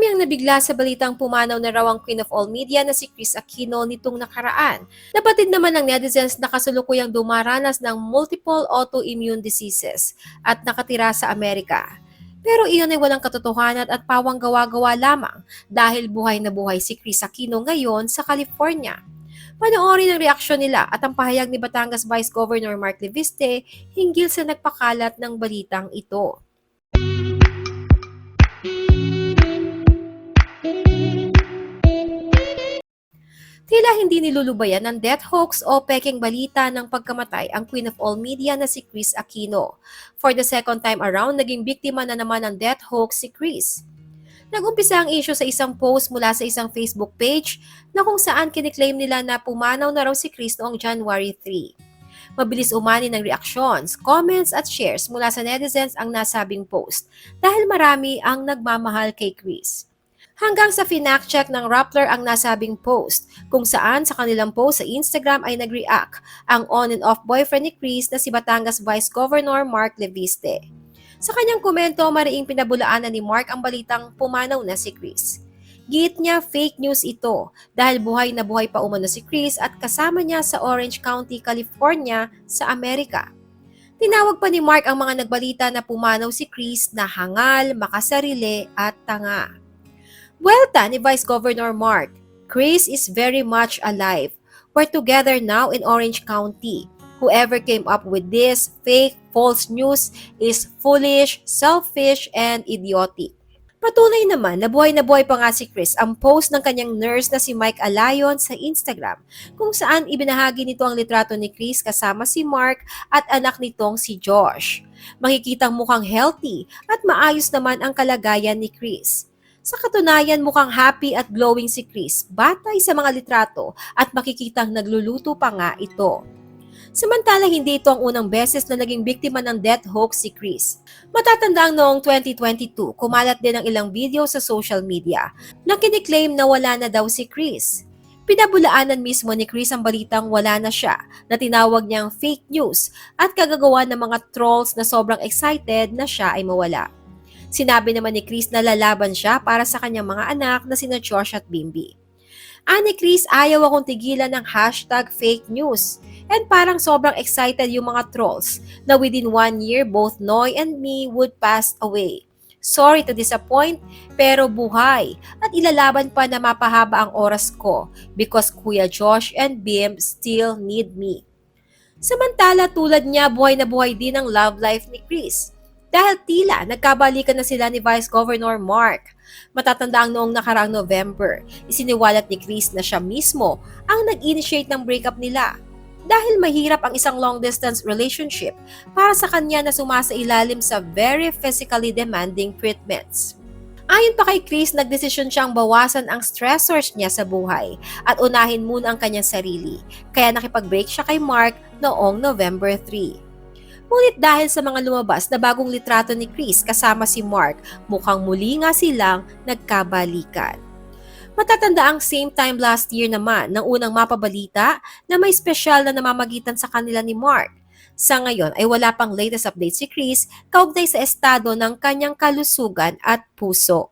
Marami ang nabigla sa balitang pumanaw na raw ang Queen of All Media na si Chris Aquino nitong nakaraan. Napatid naman ng netizens na kasalukuyang dumaranas ng multiple autoimmune diseases at nakatira sa Amerika. Pero iyon ay walang katotohanan at pawang gawa-gawa lamang dahil buhay na buhay si Chris Aquino ngayon sa California. Panoorin ang reaksyon nila at ang pahayag ni Batangas Vice Governor Mark Leviste hinggil sa nagpakalat ng balitang ito. Tila hindi nilulubayan ng death hoax o peking balita ng pagkamatay ang Queen of All Media na si Chris Aquino. For the second time around, naging biktima na naman ng death hoax si Chris. Nagumpisa ang issue sa isang post mula sa isang Facebook page na kung saan kiniklaim nila na pumanaw na raw si Chris noong January 3. Mabilis umani ng reactions, comments at shares mula sa netizens ang nasabing post dahil marami ang nagmamahal kay Chris. Hanggang sa finact-check ng Rappler ang nasabing post, kung saan sa kanilang post sa Instagram ay nag-react ang on and off boyfriend ni Chris na si Batangas Vice Governor Mark Leviste. Sa kanyang komento, mariing pinabulaanan ni Mark ang balitang pumanaw na si Chris. Git niya fake news ito dahil buhay na buhay pa umano si Chris at kasama niya sa Orange County, California sa Amerika. Tinawag pa ni Mark ang mga nagbalita na pumanaw si Chris na hangal, makasarili at tanga. Buelta ni Vice Governor Mark, Chris is very much alive. We're together now in Orange County. Whoever came up with this fake, false news is foolish, selfish, and idiotic. Patunay naman na buhay na buhay pa nga si Chris ang post ng kanyang nurse na si Mike Alayon sa Instagram kung saan ibinahagi nito ang litrato ni Chris kasama si Mark at anak nitong si Josh. Makikitang mukhang healthy at maayos naman ang kalagayan ni Chris. Sa katunayan, mukhang happy at glowing si Chris, batay sa mga litrato at makikitang nagluluto pa nga ito. Samantala, hindi ito ang unang beses na naging biktima ng death hoax si Chris. Matatandang noong 2022, kumalat din ang ilang video sa social media na kiniklaim na wala na daw si Chris. Pinabulaanan mismo ni Chris ang balitang wala na siya na tinawag niyang fake news at kagagawa ng mga trolls na sobrang excited na siya ay mawala. Sinabi naman ni Chris na lalaban siya para sa kanyang mga anak na sina Josh at Bimbi. Ani Chris, ayaw akong tigilan ng hashtag fake news. And parang sobrang excited yung mga trolls na within one year, both Noy and me would pass away. Sorry to disappoint, pero buhay. At ilalaban pa na mapahaba ang oras ko because Kuya Josh and Bim still need me. Samantala tulad niya, buhay na buhay din ang love life ni Chris. Dahil tila nagkabalikan na sila ni Vice Governor Mark. Matatandaan noong nakaraang November, isiniwalat ni Chris na siya mismo ang nag-initiate ng breakup nila. Dahil mahirap ang isang long-distance relationship para sa kanya na sumasa ilalim sa very physically demanding treatments. Ayon pa kay Chris, nagdesisyon siyang bawasan ang stressors niya sa buhay at unahin muna ang kanyang sarili. Kaya nakipag-break siya kay Mark noong November 3. Ngunit dahil sa mga lumabas na bagong litrato ni Chris kasama si Mark, mukhang muli nga silang nagkabalikan. Matatanda ang same time last year naman nang unang mapabalita na may special na namamagitan sa kanila ni Mark. Sa ngayon ay wala pang latest update si Chris kaugnay sa estado ng kanyang kalusugan at puso.